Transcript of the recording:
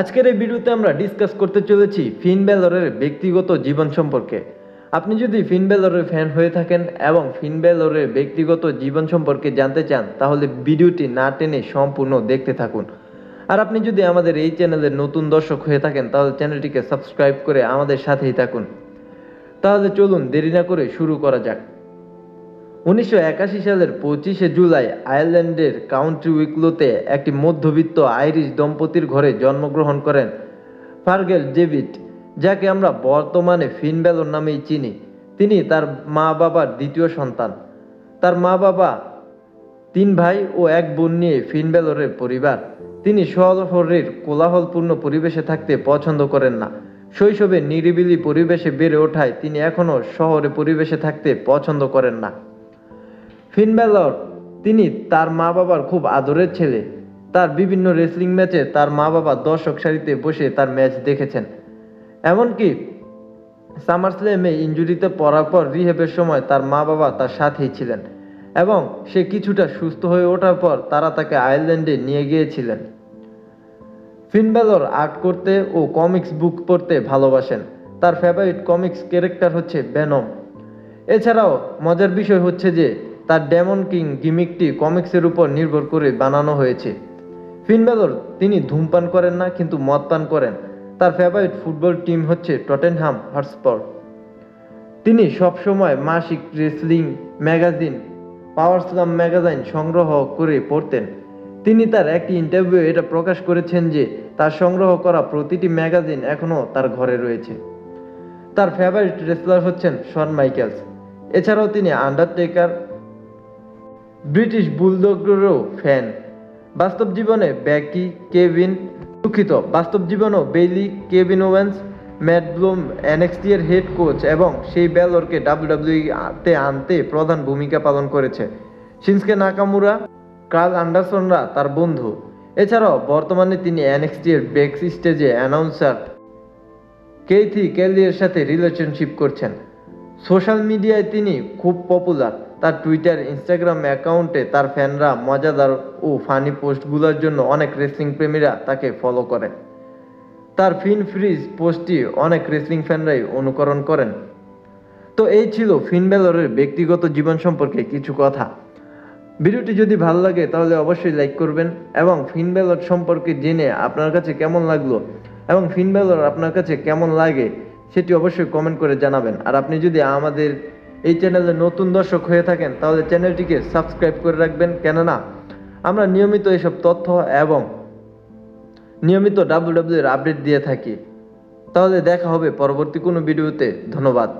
আজকের এই ভিডিওতে আমরা ডিসকাস করতে চলেছি ফিন বেলরের ব্যক্তিগত জীবন সম্পর্কে। আপনি যদি ফিন বেলরের ফ্যান হয়ে থাকেন এবং ফিন বেলরের ব্যক্তিগত জীবন সম্পর্কে জানতে চান, তাহলে ভিডিওটি না টেনে সম্পূর্ণ দেখতে থাকুন। আর আপনি যদি আমাদের এই চ্যানেলের নতুন দর্শক হয়ে থাকেন, তাহলে চ্যানেলটিকে সাবস্ক্রাইব করে আমাদের সাথেই থাকুন। তাহলে চলুন দেরি না করে শুরু করা যাক। উনিশশো একাশি সালের পঁচিশে জুলাই আয়ারল্যান্ডের কাউন্টি উইকলোতে একটি মধ্যবিত্ত আইরিশ দম্পতির ঘরে জন্মগ্রহণ করেন ফার্গেল ডেভিড, যাকে আমরা বর্তমানে ফিনবেলর নামেই চিনি। তিনি তার মা বাবার দ্বিতীয় সন্তান। তার মা বাবা তিন ভাই ও এক বোন নিয়ে ফিনবেলরের পরিবার। তিনি শহরের কোলাহলপূর্ণ পরিবেশে থাকতে পছন্দ করেন না। শৈশবে নিরিবিলি পরিবেশে বেড়ে ওঠায় তিনি এখনও শহরে পরিবেশে থাকতে পছন্দ করেন না। ফিনবেলর, তিনি তার মা বাবার খুব আদরের ছেলে। তার বিভিন্ন রেসলিং ম্যাচে তার মা বাবা দর্শক সারিতে বসে তার ম্যাচ দেখেছেন। এমনকি সামার স্ল্যামে ইঞ্জুরিতে পড়ার পর রিহেবের সময় তার মা বাবা তার সাথেই ছিলেন এবং সে কিছুটা সুস্থ হয়ে ওঠার পর তারা তাকে আয়ারল্যান্ডে নিয়ে গিয়েছিলেন। ফিনবেলর আর্ট করতে ও কমিক্স বুক পড়তে ভালোবাসেন। তার ফেভারিট কমিক্স ক্যারেক্টার হচ্ছে বেনম। এছাড়াও মজার বিষয় হচ্ছে যে তার ডেমন কিং গিমিকটি কমিক্সের উপর নির্ভর করে বানানো হয়েছে। ফিনবেলর তিনি ধূমপান করেন না, কিন্তু মদ পান করেন। তার ফেভারিট ফুটবল টিম হচ্ছে টটেনহাম হটস্পর তিনি সবসময় মাসিক wrestling magazine power slam magazine সংগ্রহ করে পড়তেন। তিনি তার একটি ইন্টারভিউ এটা প্রকাশ করেছেন যে, তার সংগ্রহ করা প্রতিটি ম্যাগাজিন এখনও তার ঘরে রয়েছে। তার ফেভারিট রেসলার হচ্ছেন শন মাইকেলস এছাড়াও তিনি আন্ডারটেকার ব্রিটিশ বুলডগেরও ফ্যান। বাস্তব জীবনে ব্যাকি, কেভিন দুঃখিত। বাস্তব জীবনও Bailey, Kevin Owens, Matt Bloom, NXT এর হেড কোচ এবং সেই বেলরকে ডাব্লিউডাব্লিউ তে আনতে প্রধান ভূমিকা পালন করেছে। সিন্সকে নাকামুরা, কার্ল আন্ডারসনরা তার বন্ধু। এছাড়াও বর্তমানে তিনি এনএক্সটি এর ব্যাক স্টেজে অ্যানাউন্সার কেইথি কেলির সাথে রিলেশনশিপ করছেন। সোশ্যাল মিডিয়ায় তিনি খুব পপুলার। তার টুইটার ইনস্টাগ্রাম অ্যাকাউন্টে তার ফ্যানরা মজাদার ও ফানি পোস্টগুলোর জন্য অনেক রেসলিং প্রেমীরা তাকে ফলো করে। তার ফিন ফ্রিজ পোস্টটি অনেক রেসলিং ফ্যানরাই অনুকরণ করেন। তো এই ছিল ফিন বেলরের ব্যক্তিগত জীবন সম্পর্কে কিছু কথা। ভিডিওটি যদি ভালো লাগে তাহলে অবশ্যই লাইক করবেন এবং ফিন বেলর সম্পর্কে জেনে আপনার কাছে কেমন লাগল এবং ফিন বেলর আপনার কাছে কেমন লাগে সেটি অবশ্যই কমেন্ট করে জানাবেন। আর আপনি যদি আমাদের এই চ্যানেলে নতুন দর্শক হয়ে থাকেন, তাহলে চ্যানেলটিকে সাবস্ক্রাইব করে রাখবেন। কেননা, আমরা নিয়মিত এসব তথ্য এবং নিয়মিত ডাব্লিউ ডাব্লিউ এর আপডেট দিয়ে থাকি। তাহলে দেখা হবে পরবর্তী কোনো ভিডিওতে ধন্যবাদ।